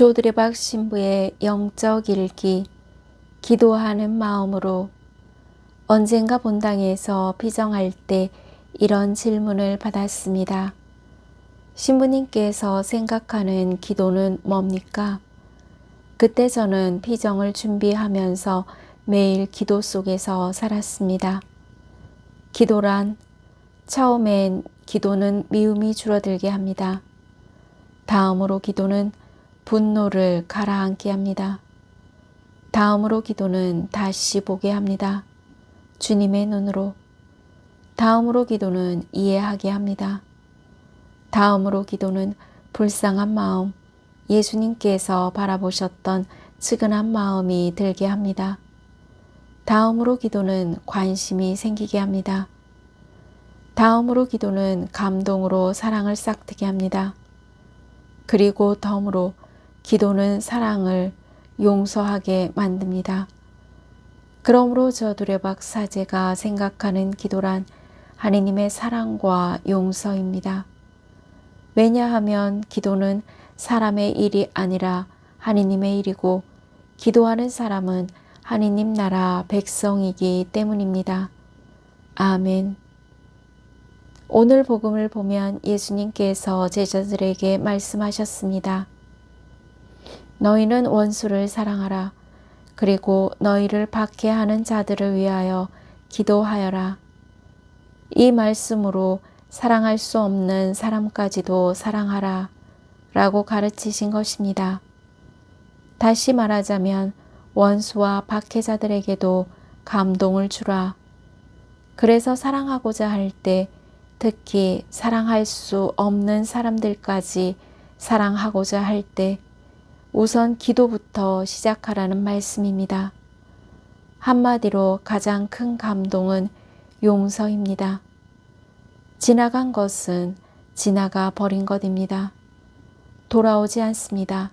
조드레박 신부의 영적 일기 기도하는 마음으로 언젠가 본당에서 피정할 때 이런 질문을 받았습니다. 신부님께서 생각하는 기도는 뭡니까? 그때 저는 피정을 준비하면서 매일 기도 속에서 살았습니다. 기도란 처음엔 기도는 미움이 줄어들게 합니다. 다음으로 기도는 분노를 가라앉게 합니다. 다음으로 기도는 다시 보게 합니다. 주님의 눈으로. 다음으로 기도는 이해하게 합니다. 다음으로 기도는 불쌍한 마음, 예수님께서 바라보셨던 측은한 마음이 들게 합니다. 다음으로 기도는 관심이 생기게 합니다. 다음으로 기도는 감동으로 사랑을 싹트게 합니다. 그리고 덤으로 기도는 사랑을 용서하게 만듭니다. 그러므로 저 두레박 사제가 생각하는 기도란 하느님의 사랑과 용서입니다. 왜냐하면 기도는 사람의 일이 아니라 하느님의 일이고 기도하는 사람은 하느님 나라 백성이기 때문입니다. 아멘. 오늘 복음을 보면 예수님께서 제자들에게 말씀하셨습니다. 너희는 원수를 사랑하라. 그리고 너희를 박해하는 자들을 위하여 기도하여라. 이 말씀으로 사랑할 수 없는 사람까지도 사랑하라. 라고 가르치신 것입니다. 다시 말하자면 원수와 박해자들에게도 감동을 주라. 그래서 사랑하고자 할 때 특히 사랑할 수 없는 사람들까지 사랑하고자 할 때 우선 기도부터 시작하라는 말씀입니다. 한마디로 가장 큰 감동은 용서입니다. 지나간 것은 지나가 버린 것입니다. 돌아오지 않습니다.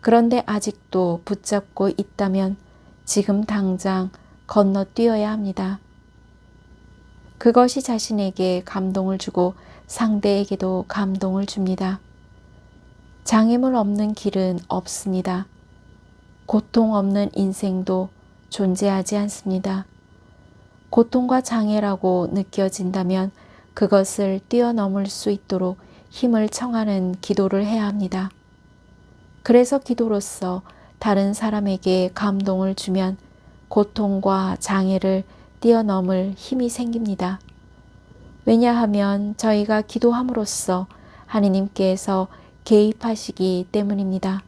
그런데 아직도 붙잡고 있다면 지금 당장 건너뛰어야 합니다. 그것이 자신에게 감동을 주고 상대에게도 감동을 줍니다. 장애물 없는 길은 없습니다. 고통 없는 인생도 존재하지 않습니다. 고통과 장애라고 느껴진다면 그것을 뛰어넘을 수 있도록 힘을 청하는 기도를 해야 합니다. 그래서 기도로서 다른 사람에게 감동을 주면 고통과 장애를 뛰어넘을 힘이 생깁니다. 왜냐하면 저희가 기도함으로써 하느님께서 개입하시기 때문입니다.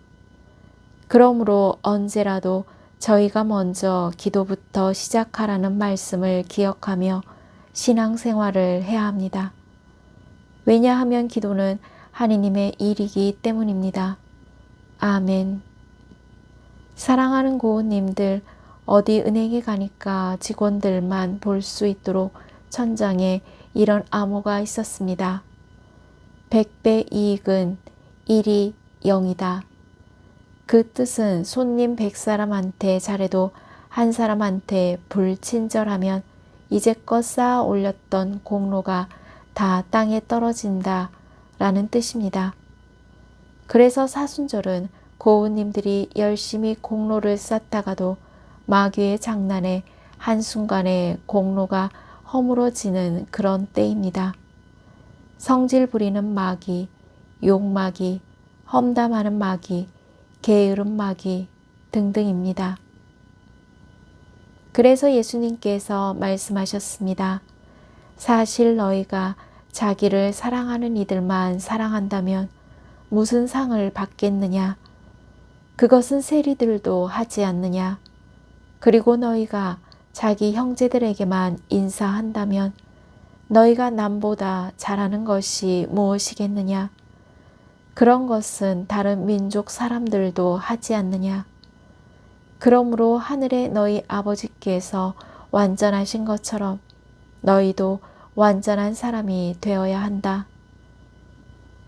그러므로 언제라도 저희가 먼저 기도부터 시작하라는 말씀을 기억하며 신앙생활을 해야 합니다. 왜냐하면 기도는 하느님의 일이기 때문입니다. 아멘. 사랑하는 고은님들, 어디 은행에 가니까 직원들만 볼 수 있도록 천장에 이런 암호가 있었습니다. 100배 이익은 1이 0이다. 그 뜻은 손님 100사람한테 잘해도 한 사람한테 불친절하면 이제껏 쌓아 올렸던 공로가 다 땅에 떨어진다 라는 뜻입니다. 그래서 사순절은 고우님들이 열심히 공로를 쌓다가도 마귀의 장난에 한순간에 공로가 허물어지는 그런 때입니다. 성질 부리는 마귀, 욕마귀, 험담하는 마귀, 게으름 마귀 등등입니다. 그래서 예수님께서 말씀하셨습니다. 사실 너희가 자기를 사랑하는 이들만 사랑한다면 무슨 상을 받겠느냐? 그것은 세리들도 하지 않느냐? 그리고 너희가 자기 형제들에게만 인사한다면 너희가 남보다 잘하는 것이 무엇이겠느냐? 그런 것은 다른 민족 사람들도 하지 않느냐? 그러므로 하늘의 너희 아버지께서 완전하신 것처럼 너희도 완전한 사람이 되어야 한다.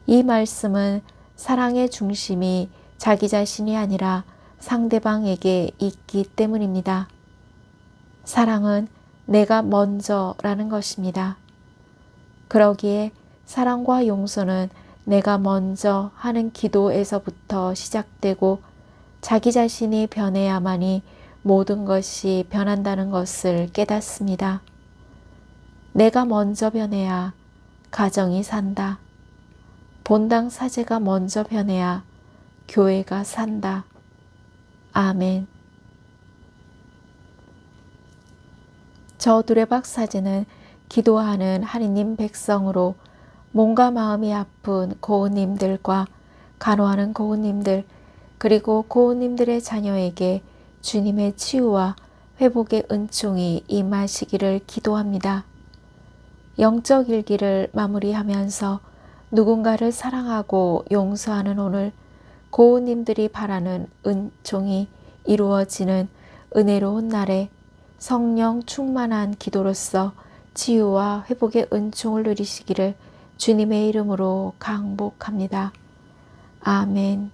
이 말씀은 사랑의 중심이 자기 자신이 아니라 상대방에게 있기 때문입니다. 사랑은 내가 먼저라는 것입니다. 그러기에 사랑과 용서는 내가 먼저 하는 기도에서부터 시작되고 자기 자신이 변해야만이 모든 것이 변한다는 것을 깨닫습니다. 내가 먼저 변해야 가정이 산다. 본당 사제가 먼저 변해야 교회가 산다. 아멘. 저 두레박 사제는 기도하는 하느님 백성으로 몸과 마음이 아픈 고은님들과 간호하는 고은님들 그리고 고은님들의 자녀에게 주님의 치유와 회복의 은총이 임하시기를 기도합니다. 영적 일기를 마무리하면서 누군가를 사랑하고 용서하는 오늘 고은님들이 바라는 은총이 이루어지는 은혜로운 날에 성령 충만한 기도로서 치유와 회복의 은총을 누리시기를 주님의 이름으로 강복합니다. 아멘.